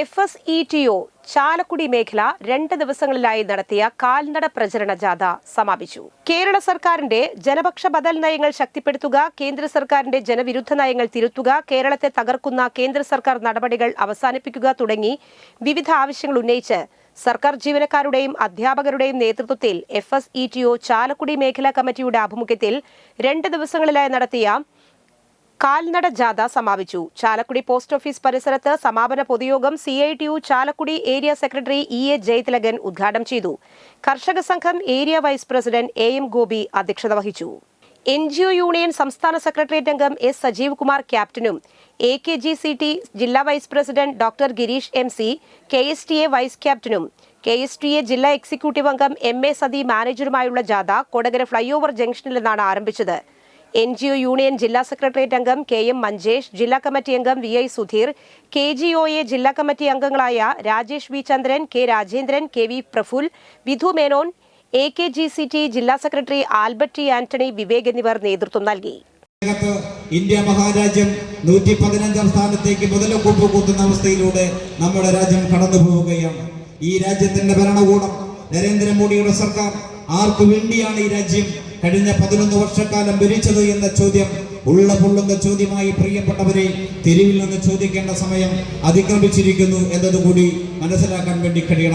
F S E T O Chalakudy മേഖല രണ്ട് ദിവസങ്ങളിലായി നടത്തിയ കാൽനട പ്രചരണ ജാഥ സമാപിച്ചു. കേരള സർക്കാരിന്റെ ജനപക്ഷ ബദൽ നയങ്ങൾ ശക്തിപ്പെടുത്തുക കേന്ദ്ര സർക്കാരിന്റെ ജനവിരുദ്ധ നയങ്ങൾ തിരുത്തുക കേരളത്തെ തകർക്കുന്ന കേന്ദ്ര സർക്കാർ നടപടികൾ അവസാനിപ്പിക്കുക തുടങ്ങി വിവിധ ആവശ്യങ്ങൾ ഉന്നയിച്ച് സർക്കാർ ജീവനക്കാരുടെയും അധ്യാപകരുടെയും നേതൃത്വത്തിൽ F S E T O Chalakudy മേഖലാ കമ്മിറ്റിയുടെ ആഭിമുഖ്യത്തിൽ രണ്ട് ദിവസങ്ങളിലായി നടത്തിയ കാൽനട ജാഥ സമാപിച്ചു. ചാലക്കുടി പോസ്റ്റ് ഓഫീസ് പരിസരത്ത് സമാപന പൊതുയോഗം C I T U Chalakudy area secretary E A Jayathilakan ഉദ്ഘാടനം ചെയ്തു. കർഷക സംഘം area vice president A M Gopi അധ്യക്ഷത വഹിച്ചു. എൻ ജി ഒ യൂണിയൻ സംസ്ഥാന സെക്രട്ടേറിയറ്റ് അംഗം എസ് സജീവ് കുമാർ ക്യാപ്റ്റനും A K G C T ജില്ലാ vice president doctor Girish M C K S T A vice ക്യാപ്റ്റനും കെ എസ് ടി എ ജില്ലാ executive അംഗം M A Sathi മാനേജറുമായുള്ള ജാഥ കൊടകര ഫ്ലൈഓവർ ജംഗ്ഷനിൽ നിന്നാണ് ആരംഭിച്ചത്. എൻ ജി ഒ യൂണിയൻ ജില്ലാ സെക്രട്ടേറിയറ്റ് അംഗം കെ എം മഞ്ചേഷ് ജില്ലാ കമ്മിറ്റി അംഗം V I Sudheer K G O A ജില്ലാ കമ്മിറ്റി അംഗങ്ങളായ Rajesh V Chandran K Rajendran K V Praful Vidhu Menon A K G C T ജില്ലാ secretary Albert T Antony Vivek എന്നിവർ നേതൃത്വം നൽകി. ഇന്ത്യ മഹാരാജ്യം നൂറ്റി പതിനഞ്ചാം സ്ഥാനത്തേക്ക് മുതലക്കൂപ്പ് കൂട്ടുന്ന അവസ്ഥയിലൂടെ നമ്മുടെ രാജ്യം കടന്നു പോവുകയാണ്. ഈ രാജ്യത്തിന്റെ ഭരണകൂടം നരേന്ദ്രമോദിയുടെ സർക്കാർ ആർക്കു വേണ്ടിയാണ് ഈ രാജ്യം കഴിഞ്ഞ പതിനൊന്ന് വർഷക്കാലം ഭരിച്ചത് എന്ന ചോദ്യം ഉള്ള പൊള്ളുന്ന ചോദ്യമായി പ്രിയപ്പെട്ടവരെ തെരുവിൽ നിന്ന് ചോദിക്കേണ്ട സമയം അതിക്രമിച്ചിരിക്കുന്നു എന്നതുകൂടി മനസ്സിലാക്കാൻ വേണ്ടി കഴിയണം.